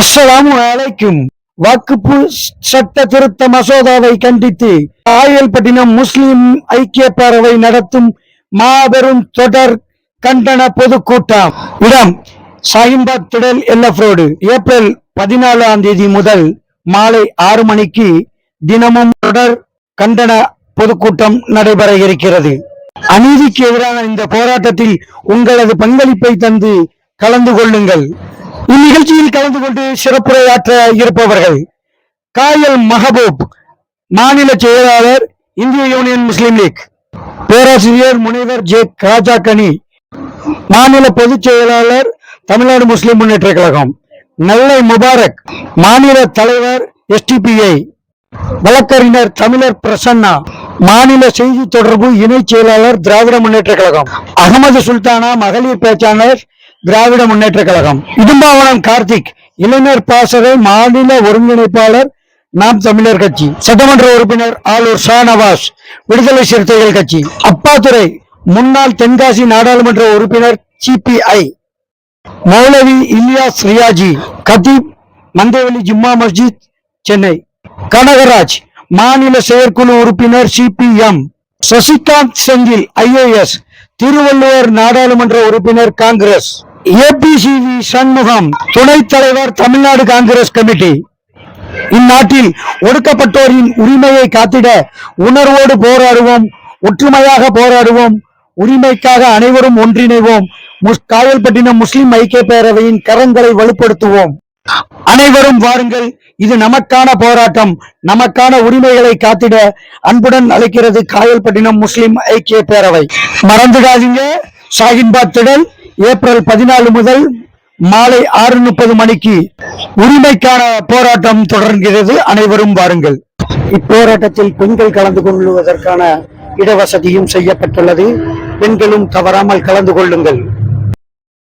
அஸ்ஸலாமு அலைக்கும். வாக்குப்பு சட்ட திருத்த மசோதாவை கண்டித்து ஆயல்பட்டினம் முஸ்லிம் ஐக்கிய பேரவை நடத்தும் மாபெரும் தொடர் கண்டன பொதுக்கூட்டம் இடம் சாஹின்பாக் திடல் எல்எஃப் ரோடு. ஏப்ரல் பதினாலாம் தேதி முதல் மாலை ஆறு மணிக்கு தினமும் தொடர் கண்டன பொதுக்கூட்டம் நடைபெற இருக்கிறது. அநீதிக்கு எதிரான இந்த போராட்டத்தில் உங்களது பங்களிப்பை தந்து கலந்து கொள்ளுங்கள். நிகழ்ச்சியில் கலந்து கொண்டு சிறப்புரையாற்ற இருப்பவர்கள் காயல் மஹபூப் மாநில செயலாளர் இந்திய யூனியன் முஸ்லீம் லீக். பேராசிரியர் முனைவர் ஜே ராஜா கனி மாநில பொதுச் செயலாளர் தமிழ்நாடு முஸ்லிம் முன்னேற்ற கழகம். நெல்லை முபாரக் மாநில தலைவர் எஸ்டிபிஐ வழக்கறிஞர் தமிழர் பிரசன்னா மாநில செய்தி தொடர்பு இணைச் செயலாளர் திராவிட முன்னேற்ற கழகம். அகமது சுல்தானா மகளிர் பேச்சாளர் திராவிட முன்னேற்ற கழகம். இடும்பாவனம் கார்த்திக் இளைஞர் பாசறை மாநில ஒருங்கிணைப்பாளர் நாம் தமிழர் கட்சி. சட்டமன்ற உறுப்பினர் ஆளுர் ஷா நவாஸ் விடுதலை சிறுத்தைகள் கட்சி. அப்பாத்துறை முன்னாள் தென்காசி நாடாளுமன்ற உறுப்பினர் சிபிஐ. மௌலவி இலியாஸ் ரியாஜி கதீப் மந்தவெளி ஜும்மா மஸ்ஜித் சென்னை. கனகராஜ் மாநில செயற்குழு உறுப்பினர் சிபிஎம். சசிகாந்த் செந்தில் ஐஏஎஸ். திருவள்ளுவர் நாடாளுமன்ற உறுப்பினர் காங்கிரஸ். ஏபிசிவி சண்முகம் துணைத் தலைவர் தமிழ்நாடு காங்கிரஸ் கமிட்டி. இந்நாட்டில் ஒடுக்கப்பட்டோரின் உரிமையை காத்திட உணர்வோடு போராடுவோம் ஒற்றுமையாக போராடுவோம் உரிமைக்காக அனைவரும் ஒன்றிணைவோம் முஸ்- காயல்பட்டினம் முஸ்லிம் ஐக்கிய பேரவையின் கரங்களை வலுப்படுத்துவோம். அனைவரும் வாருங்கள் இது நமக்கான போராட்டம் நமக்கான உரிமைகளை காத்திட அன்புடன் அழைக்கிறது காயல்பட்டினம் முஸ்லிம் ஐக்கிய பேரவை. மறந்துடாதீங்க ஷாகின்பாத் திடல். ஏப்ரல் பதினாலு முதல் மாலை ஆறு முப்பது மணிக்கு உரிமைக்கான போராட்டம் தொடர்கிறது. அனைவரும் வாருங்கள். இப்போராட்டத்தில் பெண்கள் கலந்து கொள்வதற்கான இடவசதியும் செய்யப்பட்டுள்ளது. பெண்களும் தவறாமல் கலந்து கொள்ளுங்கள்.